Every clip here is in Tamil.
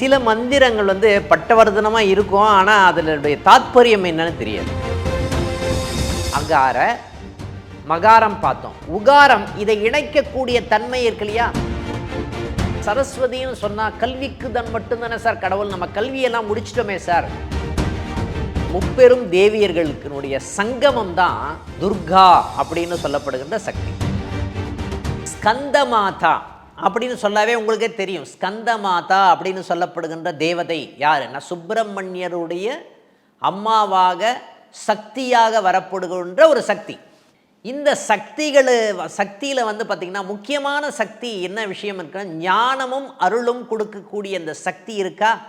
சில மந்திரங்கள் வந்து பட்டவர்தனமாக இருக்கும் ஆனால் அதனுடைய தாத்பரியம் என்னன்னு தெரியாது. அகார மகாரம் பார்த்தோம். உகாரம் இதை இணைக்கக்கூடிய தன்மை இருக்கு இல்லையா? சரஸ்வதின்னு சொன்னா கல்விக்கு தான் மட்டும்தானே சார் கடவுள். நம்ம கல்வியெல்லாம் முடிச்சிட்டோமே சார். முப்பெரும் தேவியர்களுக்கினுடைய சங்கமம் தான் துர்கா அப்படின்னு சொல்லப்படுகின்ற சக்தி. ஸ்கந்த மாதா அப்படின்னு சொல்லவே உங்களுக்கே தெரியும். ஸ்கந்த மாதா அப்படின்னு சொல்லப்படுகின்ற தேவதை யாருன்னா சுப்பிரமணியருடைய அம்மாவாக சக்தியாக வரப்படுகின்ற ஒரு சக்தி. இந்த சக்திகள் சக்தியில் வந்து பார்த்திங்கன்னா முக்கியமான சக்தி என்ன விஷயம் இருக்குன்னா ஞானமும் அருளும் கொடுக்கக்கூடிய இந்த சக்தி இருக்கா?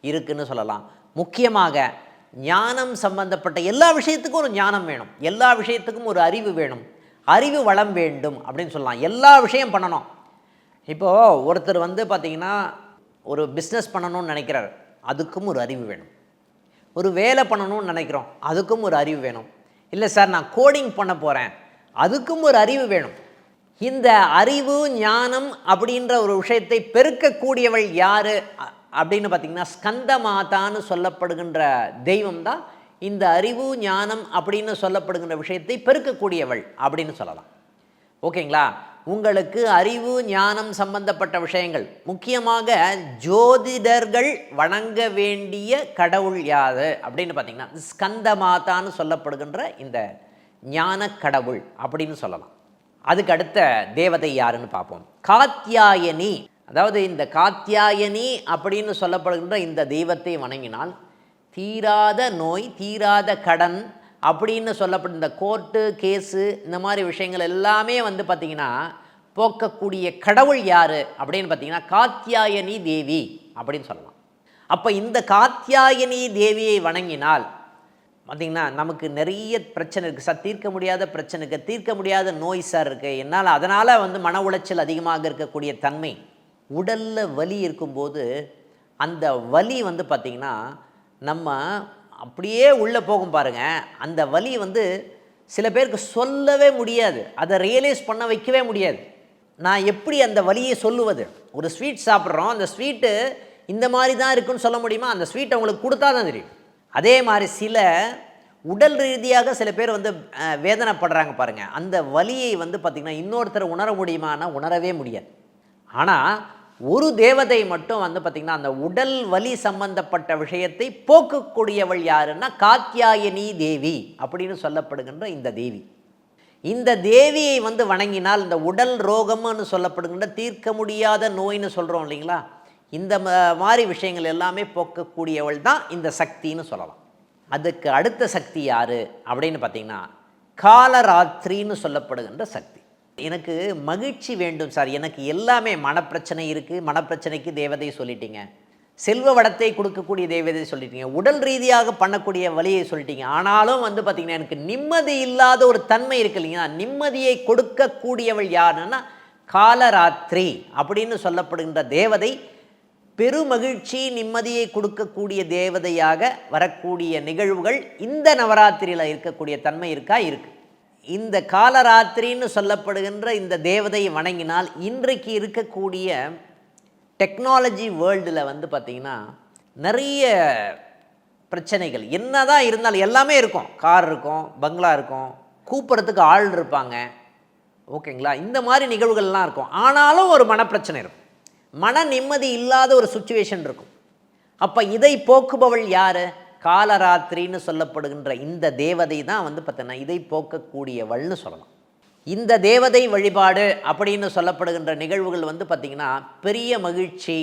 இருக்குன்னு சொல்லலாம். முக்கியமாக ஞானம் சம்பந்தப்பட்ட எல்லா விஷயத்துக்கும் ஒரு ஞானம் வேணும். எல்லா விஷயத்துக்கும் ஒரு அறிவு வேணும். அறிவு வளம் வேண்டும் அப்படின்னு சொல்லலாம். எல்லா விஷயம் பண்ணணும். இப்போது ஒருத்தர் வந்து பார்த்திங்கன்னா ஒரு பிஸ்னஸ் பண்ணணும்னு நினைக்கிறார். அதுக்கும் ஒரு அறிவு வேணும். ஒரு வேலை பண்ணணும்னு நினைக்கிறோம். அதுக்கும் ஒரு அறிவு வேணும். இல்லை சார் நான் கோடிங் பண்ண போகிறேன் அதுக்கும் ஒரு அறிவு வேணும். இந்த அறிவு ஞானம் அப்படின்ற ஒரு விஷயத்தை பெருக்கக்கூடியவள் யார்? அப்படின்னு பார்த்தீங்கன்னா ஸ்கந்த மாதான்னு சொல்லப்படுகின்ற தெய்வம் தான் இந்த அறிவு ஞானம் அப்படின்னு சொல்லப்படுகின்ற விஷயத்தை பெருக்கக்கூடியவள் அப்படின்னு சொல்லலாம். ஓகேங்களா? உங்களுக்கு அறிவு ஞானம் சம்பந்தப்பட்ட விஷயங்கள். முக்கியமாக ஜோதிடர்கள் வணங்க வேண்டிய கடவுள் யாது அப்படின்னு பார்த்தீங்கன்னா ஸ்கந்த மாதான்னு சொல்லப்படுகின்ற இந்த ஞான கடவுள் அப்படின்னு சொல்லலாம். அதுக்கு அடுத்த தேவதை யாருன்னு பார்ப்போம். காத்தியாயனி. அதாவது இந்த காத்தியாயனி அப்படின்னு சொல்லப்படுகின்ற இந்த தெய்வத்தை வணங்கினால் தீராத நோய் தீராத கடன் அப்படின்னு சொல்லப்பட்ட இந்த கோர்ட்டு கேஸு இந்த மாதிரி விஷயங்கள் எல்லாமே வந்து பார்த்திங்கன்னா போக்கக்கூடிய கடவுள் யார் அப்படின்னு பார்த்தீங்கன்னா காத்தியாயனி தேவி அப்படின்னு சொல்லலாம். அப்போ இந்த காத்தியாயனி தேவியை வணங்கினால் பார்த்திங்கன்னா நமக்கு நிறைய பிரச்சனை இருக்குது சார் தீர்க்க முடியாத பிரச்சனைக்கு தீர்க்க முடியாத நோய் சார் இருக்குது என்னால் அதனால் வந்து மன உளைச்சல் அதிகமாக இருக்கக்கூடிய தன்மை உடலில் வலி இருக்கும்போது அந்த வலி வந்து பார்த்திங்கன்னா நம்ம அப்படியே உள்ளே போகும் பாருங்கள் அந்த வலி வந்து சில பேருக்கு சொல்லவே முடியாது. அதை ரியலைஸ் பண்ண வைக்கவே முடியாது. நான் எப்படி அந்த வலியை சொல்லுவது? ஒரு ஸ்வீட் சாப்பிட்றோம். அந்த ஸ்வீட்டு இந்த மாதிரி தான் இருக்குன்னு சொல்ல முடியுமா? அந்த ஸ்வீட் அவங்களுக்கு கொடுத்தா தான் தெரியும். அதே மாதிரி சில உடல் ரீதியாக சில பேர் வந்து வேதனைப்படுறாங்க பாருங்கள் அந்த வலியை வந்து பார்த்திங்கன்னா இன்னொருத்தர் உணர முடியுமானா உணரவே முடியாது. ஆனால் ஒரு தேவதை மட்டும் வந்து பார்த்திங்கன்னா அந்த உடல் வலி சம்பந்தப்பட்ட விஷயத்தை போக்கக்கூடியவள் யாருன்னா காத்தியாயனி தேவி அப்படின்னு சொல்லப்படுகின்ற இந்த தேவி. இந்த தேவியை வந்து வணங்கினால் இந்த உடல் ரோகம்னு சொல்லப்படுகின்ற தீர்க்க முடியாத நோய்னு சொல்கிறோம் இல்லைங்களா? இந்த ம- மாதிரி விஷயங்கள் எல்லாமே போக்கக்கூடியவள் தான் இந்த சக்தின்னு சொல்லலாம். அதுக்கு அடுத்த சக்தி யார்? அப்படின்னு பார்த்தீங்கன்னா காலராத்திரின்னு சொல்லப்படுகின்ற சக்தி. எனக்கு மகிழ்ச்சி வேண்டும் சார். எனக்கு எல்லாமே மனப்பிரச்சனை இருக்குது மனப்பிரச்சனைக்கு தேவதை சொல்லிட்டீங்க. செல்வ வளத்தை கொடுக்கக்கூடிய தேவதை சொல்லிட்டீங்க. உடல் ரீதியாக பண்ணக்கூடிய வழியை சொல்லிட்டீங்க. ஆனாலும் வந்து பார்த்திங்கன்னா எனக்கு நிம்மதி இல்லாத ஒரு தன்மை இருக்கு இல்லைங்களா? நிம்மதியை கொடுக்கக்கூடியவள் யாருன்னா காலராத்திரி அப்படின்னு சொல்லப்படுகின்ற தேவதை பெருமகிழ்ச்சி நிம்மதியை கொடுக்கக்கூடிய தேவதையாக வரக்கூடிய நிகழ்வுகள் இந்த நவராத்திரியில் இருக்கக்கூடிய தன்மை இருக்கா? இருக்குது இந்த காலராத்திரின்னு சொல்லப்படுகின்ற இந்த தேவதையை வணங்கினால் இன்றைக்கு இருக்கக்கூடிய டெக்னாலஜி வேர்ல்டில் வந்து பார்த்திங்கன்னா நிறைய பிரச்சனைகள். என்னதான் இருந்தாலும் எல்லாமே இருக்கும். கார் இருக்கும் பங்களா இருக்கும் கூப்பிட்றதுக்கு ஆள் இருப்பாங்க. ஓகேங்களா? இந்த மாதிரி நிகழ்வுகள்லாம் இருக்கும். ஆனாலும் ஒரு மனப்பிரச்சனை இருக்கும். மன நிம்மதி இல்லாத ஒரு சுச்சுவேஷன் இருக்கும். அப்போ இதை போக்குபவள் யார்? காலராத்திரின்னு சொல்லப்படுகின்ற இந்த தேவதை தான் வந்து பார்த்தோன்னா இதை போக்கக்கூடியவள்னு சொல்லலாம். இந்த தேவதை வழிபாடு அப்படின்னு சொல்லப்படுகின்ற நிகழ்வுகள் வந்து பார்த்திங்கன்னா பெரிய மகிழ்ச்சி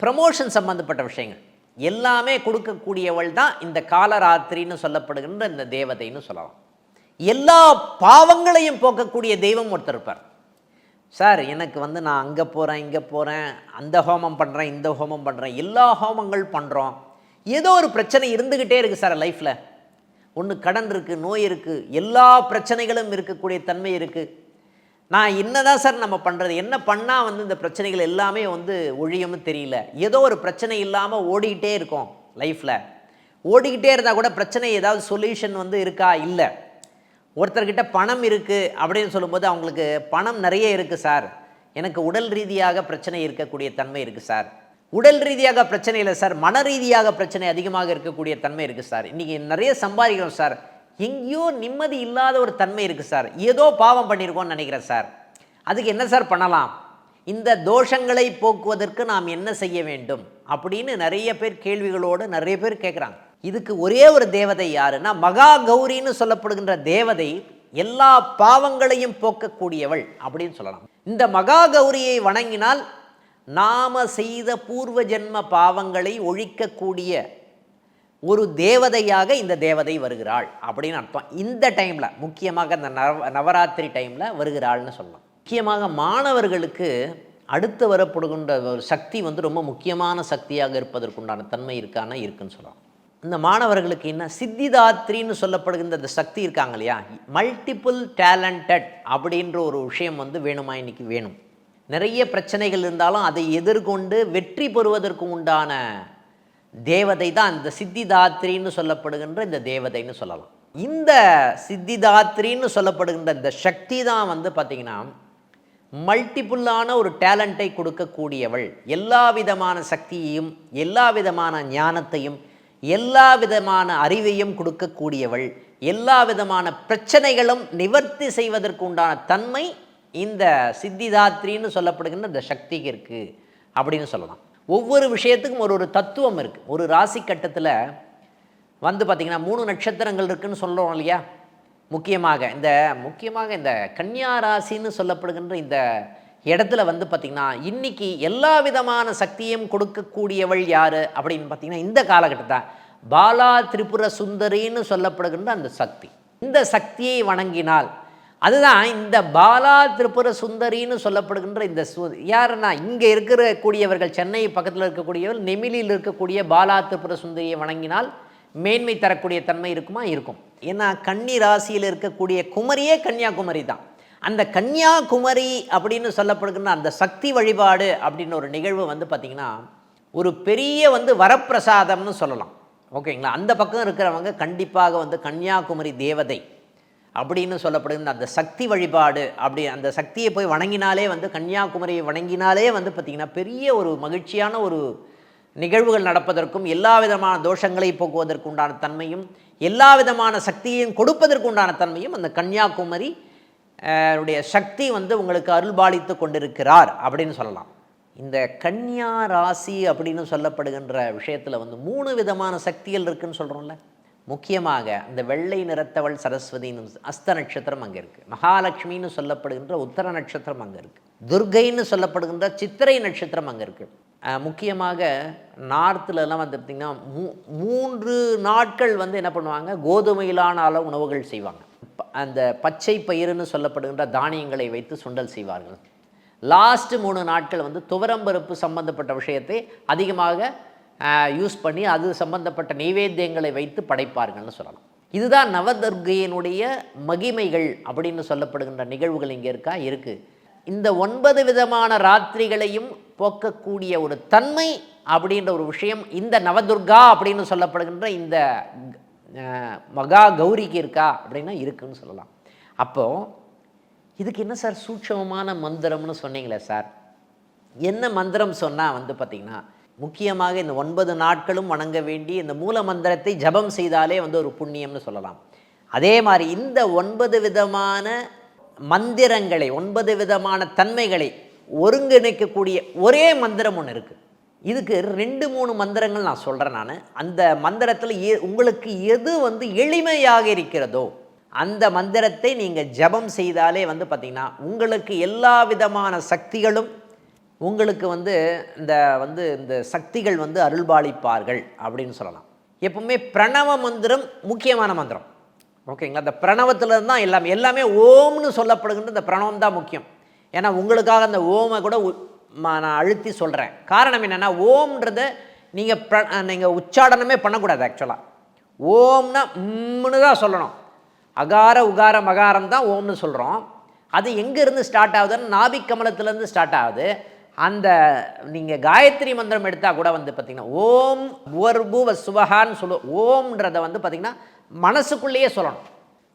ப்ரமோஷன் சம்பந்தப்பட்ட விஷயங்கள். எல்லாமே கொடுக்கக்கூடியவள் தான் இந்த காலராத்திரின்னு சொல்லப்படுகின்ற இந்த தேவதைன்னு சொல்லலாம். எல்லா பாவங்களையும் போக்கக்கூடிய தெய்வம் ஒருத்தர் இருப்பார். சார் எனக்கு வந்து நான் அங்கே போகிறேன் இங்கே போகிறேன் அந்த ஹோமம் பண்ணுறேன் இந்த ஹோமம் பண்ணுறேன் எல்லா ஹோமங்கள் பண்ணுறோம் ஏதோ ஒரு பிரச்சனை இருந்துக்கிட்டே இருக்குது சார் லைஃப்பில் ஒன்று கடன் இருக்குது நோய் இருக்குது எல்லா பிரச்சனைகளும் இருக்கக்கூடிய தன்மை இருக்குது நான் என்ன தான் சார் நம்ம பண்ணுறது என்ன பண்ணால் வந்து இந்த பிரச்சனைகள் எல்லாமே வந்து ஒழியும்னு தெரியல. ஏதோ ஒரு பிரச்சனை இல்லாமல் ஓடிக்கிட்டே இருக்கோம் லைஃப்பில் ஓடிக்கிட்டே இருந்தால் கூட பிரச்சனை ஏதாவது சொல்யூஷன் வந்து இருக்கா? இல்லை. ஒருத்தர்கிட்ட பணம் இருக்குது அப்படின்னு சொல்லும்போது அவங்களுக்கு பணம் நிறைய இருக்குது சார். எனக்கு உடல் ரீதியாக பிரச்சனை இருக்கக்கூடிய தன்மை இருக்குது சார். உடல் ரீதியாக பிரச்சனை இல்லை சார். மன ரீதியாக பிரச்சனை அதிகமாக இருக்கக்கூடிய தன்மை இருக்குது சார். இன்றைக்கி நிறைய சம்பாதிக்கிறோம் சார். எங்கேயோ நிம்மதி இல்லாத ஒரு தன்மை இருக்குது சார். ஏதோ பாவம் பண்ணியிருக்கோம்னு நினைக்கிறேன் சார். அதுக்கு என்ன சார் பண்ணலாம்? இந்த தோஷங்களை போக்குவதற்கு நாம் என்ன செய்ய வேண்டும்? அப்படின்னு நிறைய பேர் கேள்விகளோடு நிறைய பேர் கேட்குறாங்க இதுக்கு ஒரே ஒரு தேவதை யாருன்னா மகா கௌரின்னு சொல்லப்படுகின்ற தேவதை எல்லா பாவங்களையும் போக்கக்கூடியவள் அப்படின்னு சொல்லலாம். இந்த மகா கௌரியை வணங்கினால் நாம செய்த பூர்வ ஜென்ம பாவங்களை ஒழிக்கக்கூடிய ஒரு தேவதையாக இந்த தேவதை வருகிறாள் அப்படின்னு அர்த்தம். இந்த டைமில் முக்கியமாக இந்த நவ நவராத்திரி டைமில் வருகிறாள்னு சொல்லலாம். முக்கியமாக மாணவர்களுக்கு அடுத்து வரப்படுகின்ற ஒரு சக்தி வந்து ரொம்ப முக்கியமான சக்தியாக இருப்பதற்குண்டான தன்மை இருக்கான இருக்குன்னு சொல்லலாம். இந்த மாணவர்களுக்கு என்ன? சித்திதாத்ரின்னு சொல்லப்படுகின்ற அந்த சக்தி இருக்காங்க இல்லையா? மல்டிபிள் டேலண்டட் அப்படின்ற ஒரு விஷயம் வந்து வேணுமா? இன்னைக்கு வேணும். நிறைய பிரச்சனைகள் இருந்தாலும் அதை எதிர்கொண்டு வெற்றி பெறுவதற்கு உண்டான தேவதை தான் இந்த சித்திதாத்ரின்னு சொல்லப்படுகின்ற இந்த தேவதைன்னு சொல்லலாம். இந்த சித்திதாத்ரின்னு சொல்லப்படுகின்ற இந்த சக்தி தான் வந்து பார்த்திங்கன்னா மல்டிப்புல்லான ஒரு டேலண்ட்டை கொடுக்கக்கூடியவள். எல்லா விதமான சக்தியையும் எல்லா விதமான ஞானத்தையும் எல்லா விதமான அறிவையும் கொடுக்கக்கூடியவள். எல்லா விதமான பிரச்சனைகளும் நிவர்த்தி செய்வதற்கு உண்டான தன்மை இந்த சித்திதாத்ரின்னு சொல்லப்படுகின்ற இந்த சக்திக்கு இருக்குது அப்படின்னு சொல்லலாம். ஒவ்வொரு விஷயத்துக்கும் ஒரு ஒரு தத்துவம் இருக்குது ஒரு ராசி கட்டத்தில் வந்து பார்த்திங்கன்னா மூணு நட்சத்திரங்கள் இருக்குதுன்னு சொல்கிறோம் இல்லையா? முக்கியமாக இந்த முக்கியமாக இந்த கன்னியா ராசின்னு சொல்லப்படுகின்ற இந்த இடத்துல வந்து பார்த்திங்கன்னா இன்னைக்கு எல்லா விதமான சக்தியும் கொடுக்கக்கூடியவள் யார்? அப்படின்னு பார்த்தீங்கன்னா இந்த காலகட்டத்தை பாலா திரிபுர சுந்தரின்னு சொல்லப்படுகின்ற அந்த சக்தி. இந்த சக்தியை வணங்கினால் அதுதான் இந்த பாலா திரிபுர சுந்தரின்னு சொல்லப்படுகின்ற இந்த சு யாருன்னா இங்கே இருக்கிற கூடியவர்கள் சென்னை பக்கத்தில் இருக்கக்கூடியவர்கள் நெமிலியில் இருக்கக்கூடிய பாலா திரிபுர சுந்தரியை வணங்கினால் மேன்மை தரக்கூடிய தன்மை இருக்குமா? இருக்கும். ஏன்னா கன்னி ராசியில் இருக்கக்கூடிய குமரியே கன்னியாகுமரி தான். அந்த கன்னியாகுமரி அப்படின்னு சொல்லப்படுகின்ற அந்த சக்தி வழிபாடு அப்படின்னு ஒரு நிகழ்வு வந்து பார்த்திங்கன்னா ஒரு பெரிய வந்து வரப்பிரசாதம்னு சொல்லலாம். ஓகேங்களா? அந்த பக்கம் இருக்கிறவங்க கண்டிப்பாக வந்து கன்னியாகுமரி தேவதை. அப்படின்னு சொல்லப்படுகின்ற அந்த சக்தி வழிபாடு அப்படி அந்த சக்தியை போய் வணங்கினாலே வந்து கன்னியாகுமரியை வணங்கினாலே வந்து பார்த்திங்கன்னா பெரிய ஒரு மகிழ்ச்சியான ஒரு நிகழ்வுகள் நடப்பதற்கும் எல்லா விதமான தோஷங்களை போக்குவதற்கு உண்டான தன்மையும் எல்லா விதமான சக்தியையும் கொடுப்பதற்கு உண்டான தன்மையும் அந்த கன்னியாகுமரி உடைய சக்தி வந்து உங்களுக்கு அருள்பாலித்து கொண்டிருக்கிறார் அப்படின்னு சொல்லலாம். இந்த கன்னியா ராசி அப்படின்னு சொல்லப்படுகின்ற விஷயத்தில் வந்து மூணு விதமான சக்திகள் இருக்குதுன்னு சொல்கிறோம்ல முக்கியமாக இந்த வெள்ளை நிறத்தவள் சரஸ்வதின்னு அஸ்த நட்சத்திரம் அங்கே இருக்குது மகாலட்சுமின்னு சொல்லப்படுகின்ற உத்தர நட்சத்திரம் அங்கே இருக்குது துர்கைன்னு சொல்லப்படுகின்ற சித்திரை நட்சத்திரம் அங்கே இருக்குது முக்கியமாக நார்த்துலலாம் வந்து பார்த்திங்கன்னா மூ மூன்று நாட்கள் வந்து என்ன பண்ணுவாங்க? கோதுமையிலான அளவு உணவுகள் செய்வாங்க. அந்த பச்சை பயிறுன்னு சொல்லப்படுகின்ற தானியங்களை வைத்து சுண்டல் செய்வார்கள். லாஸ்ட் மூணு நாட்கள் வந்து துவரம்பருப்பு சம்பந்தப்பட்ட விஷயத்தை அதிகமாக யூஸ் பண்ணி அது சம்பந்தப்பட்ட நைவேத்தியங்களை வைத்து படைப்பார்கள்னு சொல்லலாம். இதுதான் நவதர்கையினுடைய மகிமைகள் அப்படின்னு சொல்லப்படுகின்ற நிகழ்வுகள் இங்கே இருக்கா? இருக்குது இந்த ஒன்பது விதமான ராத்திரிகளையும் போக்கக்கூடிய ஒரு தன்மை அப்படின்ற ஒரு விஷயம் இந்த நவதுர்கா அப்படின்னு சொல்லப்படுகின்ற இந்த மகா கௌரிக்கு இருக்கா? அப்படின்னா இருக்குன்னு சொல்லலாம். அப்போது இதுக்கு என்ன சார்? சூட்சமமான மந்திரம்னு சொன்னீங்களே சார். என்ன மந்திரம் சொன்னால் வந்து பார்த்திங்கன்னா முக்கியமாக இந்த ஒன்பது நாட்களும் வணங்க வேண்டி இந்த மூல மந்திரத்தை ஜபம் செய்தாலே வந்து ஒரு புண்ணியம்னு சொல்லலாம். அதே மாதிரி இந்த ஒன்பது விதமான மந்திரங்களை ஒன்பது விதமான தன்மைகளை ஒருங்கிணைக்கக்கூடிய ஒரே மந்திரம் ஒன்று இருக்குது இதுக்கு ரெண்டு மூணு மந்திரங்கள் நான் சொல்கிறேன் நான். அந்த மந்திரத்தில் உங்களுக்கு எது வந்து எளிமையாக இருக்கிறதோ அந்த மந்திரத்தை நீங்கள் ஜபம் செய்தாலே வந்து பார்த்திங்கன்னா உங்களுக்கு எல்லா விதமான சக்திகளும் உங்களுக்கு வந்து இந்த வந்து இந்த சக்திகள் வந்து அருள்பாலிப்பார்கள் அப்படின்னு சொல்லலாம். எப்பவுமே பிரணவ மந்திரம் முக்கியமான மந்திரம். ஓகேங்களா? அந்த பிரணவத்துலேருந்து தான் எல்லாமே எல்லாமே ஓம்னு சொல்லப்படுகின்ற இந்த பிரணவம் தான் முக்கியம். ஏன்னா உங்களுக்காக அந்த ஓமை கூட உ- நான் அழுத்தி சொல்கிறேன் காரணம் என்னென்னா ஓம்ன்றத நீங்கள் ப்ர நீங்கள் உச்சாடனமே பண்ணக்கூடாது ஆக்சுவலாக ஓம்னா உம்னு தான் சொல்லணும். அகார உகார மகாரம் தான் ஓம்னு சொல்கிறோம் அது எங்கேருந்து ஸ்டார்ட் ஆகுதுன்னு நாபிக் கமலத்துலேருந்து ஸ்டார்ட் ஆகுது. அந்த நீங்கள் காயத்ரி மந்திரம் எடுத்தால் கூட வந்து பார்த்திங்கன்னா ஓம் உவர்புவ சுவஹான்னு சொல்லுவோம் ஓம்ன்றதை வந்து பார்த்திங்கன்னா மனசுக்குள்ளேயே சொல்லணும்.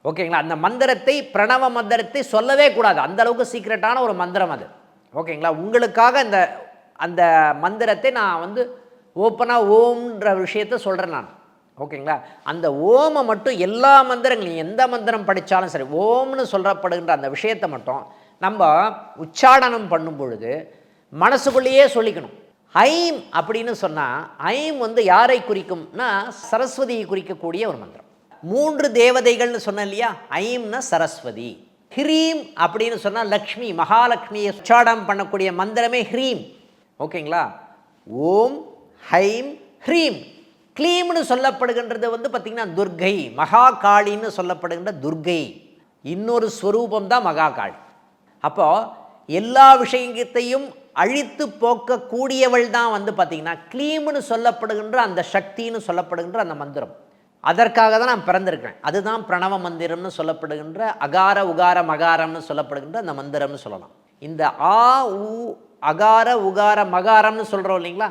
ஓகேங்களா? அந்த மந்திரத்தை பிரணவ மந்திரத்தை சொல்லவே கூடாது. அந்த அளவுக்கு சீக்ரெட்டான ஒரு மந்திரம் அது. ஓகேங்களா? உங்களுக்காக இந்த அந்த மந்திரத்தை நான் வந்து ஓப்பனாக ஓம்ன்ற விஷயத்த சொல்கிறேன் நான். ஓகேங்களா? அந்த ஓமை மட்டும் எல்லா மந்திரங்களையும் எந்த மந்திரம் படித்தாலும் சரி ஓம்னு சொல்லப்படுகின்ற அந்த விஷயத்தை மட்டும் நம்ம உச்சாடனம் பண்ணும் பொழுது மனசுக்குள்ளேயே சொல்லிக்கணும். ஐம் அப்படின்னு சொன்னால் ஐம் வந்து யாரை குறிக்கும்னா சரஸ்வதியை குறிக்கக்கூடிய ஒரு மந்திரம். மூன்று தேவதைகள்னு சொன்னேன் இல்லையா? ஐம்னா சரஸ்வதி. ஹ்ரீம் அப்படின்னு சொன்னால் லக்ஷ்மி மகாலட்சுமியை உச்சாடம் பண்ணக்கூடிய மந்திரமே ஹ்ரீம். ஓகேங்களா? ஓம் ஹைம் ஹ்ரீம். க்ளீம்னு சொல்லப்படுகின்றது வந்து பார்த்திங்கன்னா துர்கை மகா காளின்னு சொல்லப்படுகின்ற துர்கை. இன்னொரு ஸ்வரூபம் தான் மகா காளி அப்போது எல்லா விஷயத்தையும் அழித்து போக்கக்கூடியவள் தான் வந்து பார்த்திங்கன்னா க்ளீம்னு சொல்லப்படுகின்ற அந்த சக்தின்னு சொல்லப்படுகின்ற அந்த மந்திரம். அதற்காக தான் நான் பிறந்திருக்கிறேன். அதுதான் பிரணவ மந்திரம்னு சொல்லப்படுகின்ற அகார உகார மகாரம்னு சொல்லப்படுகின்ற அந்த மந்திரம்னு சொல்லலாம். இந்த ஆ உ அகார உகார மகாரம்னு சொல்கிறோம் இல்லைங்களா?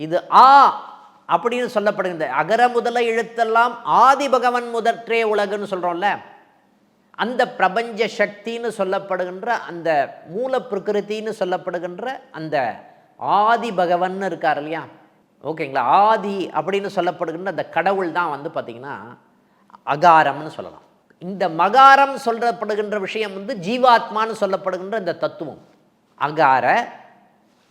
இது ஆ அப்படின்னு சொல்லப்படுகின்ற அகர முதல எழுத்தெல்லாம் ஆதி பகவன் முதற்றே உலகுன்னு சொல்கிறோம்ல அந்த பிரபஞ்ச சக்தின்னு சொல்லப்படுகின்ற அந்த மூல பிரகிருத்தின்னு சொல்லப்படுகின்ற அந்த ஆதி பகவன் இருக்கார் இல்லையா? ஓகேங்களா? ஆதி அப்படின்னு சொல்லப்படுகின்ற அந்த கடவுள் தான் வந்து பார்த்திங்கன்னா அகாரம்னு சொல்லலாம். இந்த மகாரம் சொல்லப்படுகின்ற விஷயம் வந்து ஜீவாத்மான்னு சொல்லப்படுகின்ற இந்த தத்துவம். அகார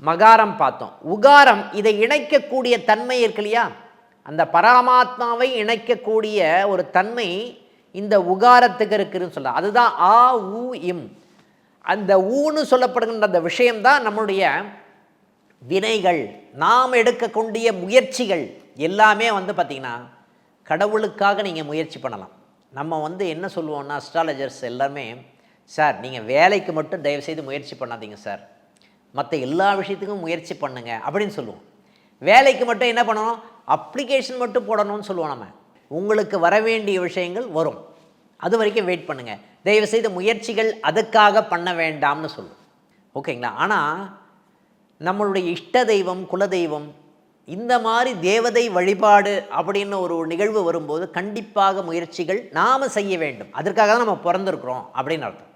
மகாரம் பார்த்தோம். உகாரம் இதை இணைக்கக்கூடிய தன்மை இருக்கு இல்லையா? அந்த பரமாத்மாவை இணைக்கக்கூடிய ஒரு தன்மை இந்த உகாரத்துக்கு இருக்குதுன்னு சொல்லலாம் அதுதான் ஆ ஊ இம். அந்த ஊன்னு சொல்லப்படுகின்ற அந்த விஷயம்தான் நம்மளுடைய வினைகள். நாம் எடுக்கக்கூடிய முயற்சிகள் எல்லாமே வந்து பார்த்திங்கன்னா கடவுளுக்காக நீங்கள் முயற்சி பண்ணலாம். நம்ம வந்து என்ன சொல்லுவோம்னா அஸ்ட்ராலஜர்ஸ் எல்லாருமே சார் நீங்கள் வேலைக்கு மட்டும் தயவுசெய்து முயற்சி பண்ணாதீங்க சார். மற்ற எல்லா விஷயத்துக்கும் முயற்சி பண்ணுங்கள் அப்படின்னு சொல்லுவோம். வேலைக்கு மட்டும் என்ன பண்ணணும்? அப்ளிகேஷன் மட்டும் போடணும்னு சொல்லுவோம் நம்ம. உங்களுக்கு வர வேண்டிய விஷயங்கள் வரும். அது வரைக்கும் வெயிட் பண்ணுங்கள் தயவுசெய்து முயற்சிகள் அதுக்காக பண்ண வேண்டாம்னு சொல்லும் ஓகேங்களா? ஆனால் நம்மளுடைய இஷ்ட தெய்வம் குலதெய்வம் இந்த மாதிரி தேவதை வழிபாடு அப்படின்னு ஒரு நிகழ்வு வரும்போது கண்டிப்பாக முயற்சிகள் நாம் செய்ய வேண்டும். அதற்காக தான் நம்ம பிறந்திருக்கிறோம் அப்படின்னு அர்த்தம்.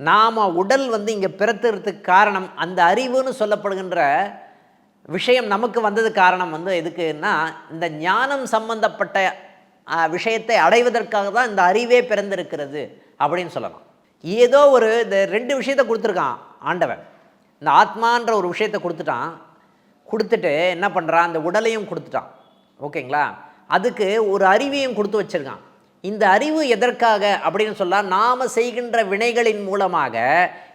நாம் உடல் வந்து இங்கே பிறத்துறதுக்கு காரணம் அந்த அறிவுன்னு சொல்லப்படுகின்ற விஷயம் நமக்கு வந்தது காரணம் வந்து எதுக்குன்னா இந்த ஞானம் சம்பந்தப்பட்ட விஷயத்தை அடைவதற்காக தான் இந்த அறிவே பிறந்திருக்கிறது அப்படின்னு சொல்லலாம். ஏதோ ஒரு இந்த ரெண்டு விஷயத்தை கொடுத்துருக்கான் ஆண்டவன். இந்த ஆத்மான்ற ஒரு விஷயத்தை கொடுத்துட்டான். கொடுத்துட்டு என்ன பண்ணுறான் அந்த உடலையும் கொடுத்துட்டான். ஓகேங்களா? அதுக்கு ஒரு அறிவையும் கொடுத்து வச்சிருக்கான். இந்த அறிவு எதற்காக அப்படின்னு சொன்னால் நாம் செய்கின்ற வினைகளின் மூலமாக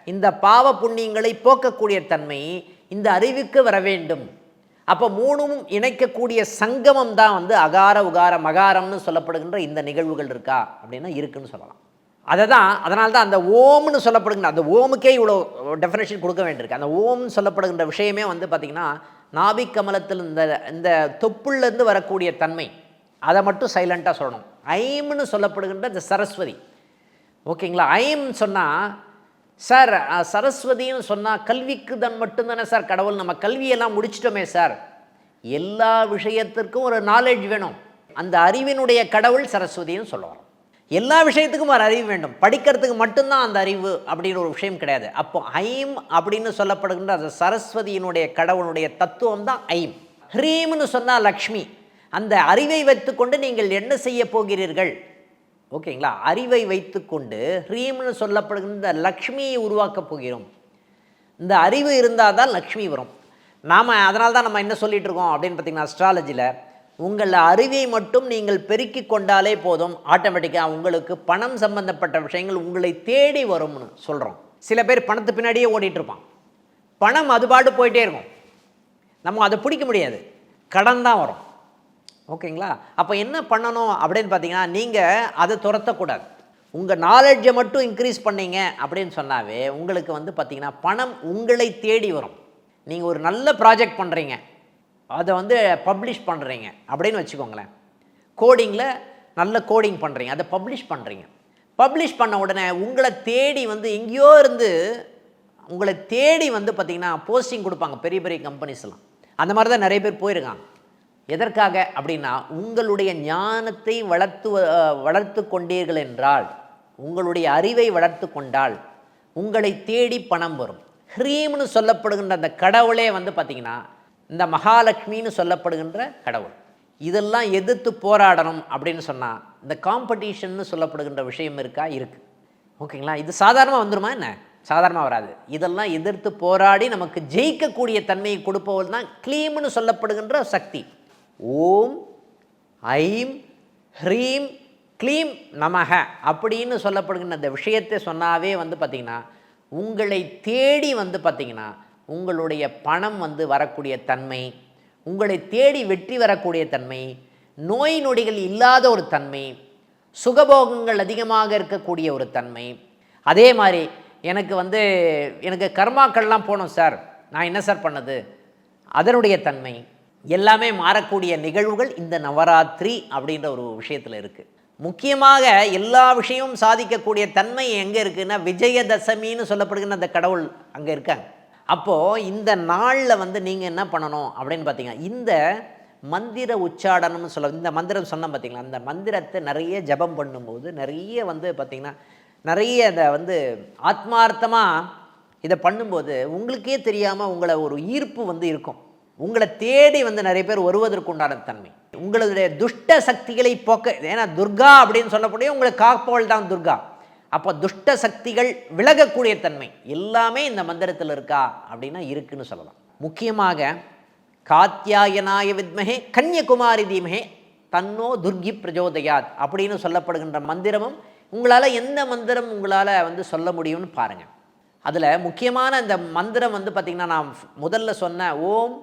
இந்த பாவ புண்ணியங்களை போக்கக்கூடிய தன்மை இந்த அறிவுக்கு வர வேண்டும். அப்போ மூணும் இணைக்கக்கூடிய சங்கமம் தான் வந்து அகார உகார மகாரம்னு சொல்லப்படுகின்ற இந்த நிகழ்வுகள் இருக்கா? அப்படின்னா இருக்குன்னு சொல்லலாம். அதை தான் அதனால தான் அந்த ஓம்னு சொல்லப்படுகின்ற அந்த ஓமுக்கே இவ்வளோ டெஃபினேஷன் கொடுக்க வேண்டியிருக்கு. அந்த ஓம்னு சொல்லப்படுகின்ற விஷயமே வந்து பார்த்திங்கன்னா நாபிக் கமலத்தில் இந்த இந்த தொப்புள்லேருந்து வரக்கூடிய தன்மை. அதை மட்டும் சைலண்ட்டாக சொல்லணும். ஐம்னு சொல்லப்படுகின்ற இந்த சரஸ்வதி. ஓகேங்களா? ஐம் சொன்னால் சார் சரஸ்வதின்னு சொன்னால் கல்விக்கு தான் மட்டும்தானே சார் கடவுள்? நம்ம கல்வியெல்லாம் முடிச்சிட்டோமே சார். எல்லா விஷயத்திற்கும் ஒரு நாலேஜ் வேணும். அந்த அறிவினுடைய கடவுள் சரஸ்வதின்னு சொல்லுவார் எல்லா விஷயத்துக்கும் ஒரு அறிவு வேண்டும். படிக்கிறதுக்கு மட்டும்தான் அந்த அறிவு அப்படின்னு ஒரு விஷயம் கிடையாது. அப்போ ஐம் அப்படின்னு சொல்லப்படுகின்ற அந்த சரஸ்வதியினுடைய கடவுளுடைய தத்துவம் தான் ஐம். ஹ்ரீம்னு சொன்னால் லக்ஷ்மி. அந்த அறிவை வைத்துக்கொண்டு நீங்கள் என்ன செய்ய போகிறீர்கள்? ஓகேங்களா? அறிவை வைத்துக்கொண்டு ஹ்ரீம்னு சொல்லப்படுகின்ற லக்ஷ்மியை உருவாக்கப் போகிறோம். இந்த அறிவு இருந்தால் தான் லக்ஷ்மி வரும். நாம் அதனால தான் நம்ம என்ன சொல்லிட்டு இருக்கோம் அப்படின்னு பார்த்தீங்கன்னா அஸ்ட்ராலஜியில் உங்கள் அறிவை மட்டும் நீங்கள் பெருக்கி கொண்டாலே போதும். ஆட்டோமேட்டிக்காக உங்களுக்கு பணம் சம்பந்தப்பட்ட விஷயங்கள் உங்களை தேடி வரும்னு சொல்கிறோம் சில பேர் பணத்து பின்னாடியே ஓடிட்டுருப்பான் பணம் அதுபாடு போயிட்டே இருக்கும். நம்ம அதை பிடிக்க முடியாது. கடன் தான் வரும். ஓகேங்களா? அப்போ என்ன பண்ணணும் அப்படின்னு பார்த்தீங்கன்னா நீங்கள் அதை துரத்தக்கூடாது. உங்கள் நாலேஜை மட்டும் இன்க்ரீஸ் பண்ணீங்க அப்படின்னு சொன்னாவே உங்களுக்கு வந்து பார்த்தீங்கன்னா பணம் உங்களை தேடி வரும். நீங்கள் ஒரு நல்ல ப்ராஜெக்ட் பண்ணுறீங்க அதை வந்து பப்ளிஷ் பண்ணுறீங்க அப்படின்னு வச்சுக்கோங்களேன். கோடிங்கில் நல்ல கோடிங் பண்ணுறீங்க அதை பப்ளிஷ் பண்ணுறீங்க பப்ளிஷ் பண்ண உடனே உங்களை தேடி வந்து எங்கேயோ இருந்து உங்களை தேடி வந்து பார்த்திங்கன்னா போஸ்டிங் கொடுப்பாங்க. பெரிய பெரிய கம்பெனிஸ்லாம் அந்த மாதிரி தான் நிறைய பேர் போயிருக்காங்க. எதற்காக அப்படின்னா உங்களுடைய ஞானத்தை வளர்த்து வளர்த்து கொண்டீர்கள் என்றால் உங்களுடைய அறிவை வளர்த்து கொண்டால் உங்களை தேடி பணம் வரும். ஹ்ரீம்னு சொல்லப்படுகின்ற அந்த கடவுளே வந்து பார்த்திங்கன்னா இந்த மகாலட்சுமின்னு சொல்லப்படுகின்ற கடவுள். இதெல்லாம் எதிர்த்து போராடணும் அப்படின்னு சொன்னால் இந்த காம்படிஷன்னு சொல்லப்படுகின்ற விஷயம் இருக்கா? இருக்குது ஓகேங்களா? இது சாதாரணமாக வந்துருமா என்ன? சாதாரணமாக வராது. இதெல்லாம் எதிர்த்து போராடி நமக்கு ஜெயிக்கக்கூடிய தன்மையை கொடுப்பவள் தான் க்ளீம்னு சொல்லப்படுகின்ற சக்தி. ஓம் ஐம் ஹ்ரீம் க்ளீம் நமக அப்படின்னு சொல்லப்படுகின்ற அந்த விஷயத்தை சொன்னாவே வந்து பார்த்திங்கன்னா உங்களை தேடி வந்து பார்த்திங்கன்னா உங்களுடைய பணம் வந்து வரக்கூடிய தன்மை உங்களை தேடி வெற்றி வரக்கூடிய தன்மை நோய் நொடிகள் இல்லாத ஒரு தன்மை சுகபோகங்கள் அதிகமாக இருக்கக்கூடிய ஒரு தன்மை. அதே மாதிரி எனக்கு வந்து எனக்கு கர்மாக்கள்லாம் போகணும் சார். நான் என்ன சார் பண்ணது? அதனுடைய தன்மை. எல்லாமே மாறக்கூடிய நிகழ்வுகள் இந்த நவராத்திரி அப்படின்ற ஒரு விஷயத்தில் இருக்குது முக்கியமாக எல்லா விஷயமும் சாதிக்கக்கூடிய தன்மை எங்கே இருக்குன்னா விஜயதசமின்னு சொல்லப்படுகிற அந்த கடவுள் அங்கே இருக்காங்க. அப்போது இந்த நாளில் வந்து நீங்கள் என்ன பண்ணணும் அப்படின்னு பார்த்தீங்கன்னா இந்த மந்திர உச்சாடனம்னு சொல்ல இந்த மந்திரம் சொன்னோம் பார்த்தீங்களா அந்த மந்திரத்தை நிறைய ஜபம் பண்ணும்போது நிறைய வந்து பார்த்திங்கன்னா நிறைய அதை வந்து ஆத்மார்த்தமாக இதை பண்ணும்போது உங்களுக்கே தெரியாமல் உங்களை ஒரு ஈர்ப்பு வந்து இருக்கும். உங்களை தேடி வந்து நிறைய பேர் வருவதற்குண்டான தன்மை. உங்களுடைய துஷ்ட சக்திகளை போக்க ஏன்னா துர்கா அப்படின்னு சொல்லக்கூடிய உங்களை காப்பவள் தான் துர்கா. அப்போ துஷ்ட சக்திகள் விலகக்கூடிய தன்மை. எல்லாமே இந்த மந்திரத்தில் இருக்கா அப்படின்னா இருக்குன்னு சொல்லலாம். முக்கியமாக காத்தியாயனாய வித்மகே கன்யகுமாரி தீமகே தன்னோ துர்கி பிரஜோதயாத் அப்படின்னு சொல்லப்படுகின்ற மந்திரமும் உங்களால் எந்த மந்திரம் உங்களால் வந்து சொல்ல முடியும்னு பாருங்கள் அதில் முக்கியமான இந்த மந்திரம் வந்து பார்த்திங்கன்னா நான் முதல்ல சொன்ன ஓம்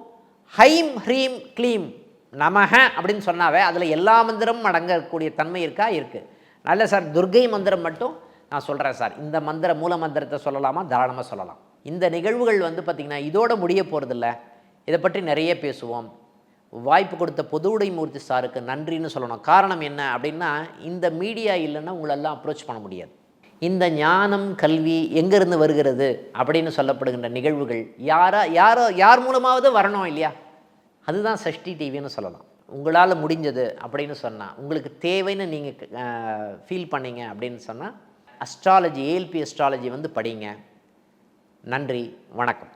ஹைம் ஹ்ரீம் க்ளீம் நமக அப்படின்னு சொன்னாவே அதில் எல்லா மந்திரமும் அடங்கக்கூடிய தன்மை இருக்கா? இருக்குது நல்ல சார் துர்கை மந்திரம் மட்டும் நான் சொல்கிறேன் சார். இந்த மந்திர மூல மந்திரத்தை சொல்லலாமா? தாராளமாக சொல்லலாம். இந்த நிகழ்வுகள் வந்து பார்த்திங்கன்னா இதோட முடிய போகிறதில்ல இதை பற்றி நிறைய பேசுவோம். வாய்ப்பு கொடுத்த பொதுவுடை மூர்த்தி சாருக்கு நன்றின்னு சொல்லணும். காரணம் என்ன அப்படின்னா இந்த மீடியா இல்லைன்னா உங்களெல்லாம் அப்ரோச் பண்ண முடியாது. இந்த ஞானம் கல்வி எங்கேருந்து வருகிறது அப்படின்னு சொல்லப்படுகின்ற நிகழ்வுகள் யாரா யாரோ யார் மூலமாவது வரணும் இல்லையா? அதுதான் சஷ்டி டிவின்னு சொல்லலாம். உங்களால் முடிஞ்சது அப்படின்னு சொன்னால் உங்களுக்கு தேவைன்னு நீங்கள் ஃபீல் பண்ணீங்க அப்படின்னு சொன்னால் அஸ்ட்ராலஜி ஏஎல்பி அஸ்ட்ராலஜி வந்து படிங்க. நன்றி வணக்கம்.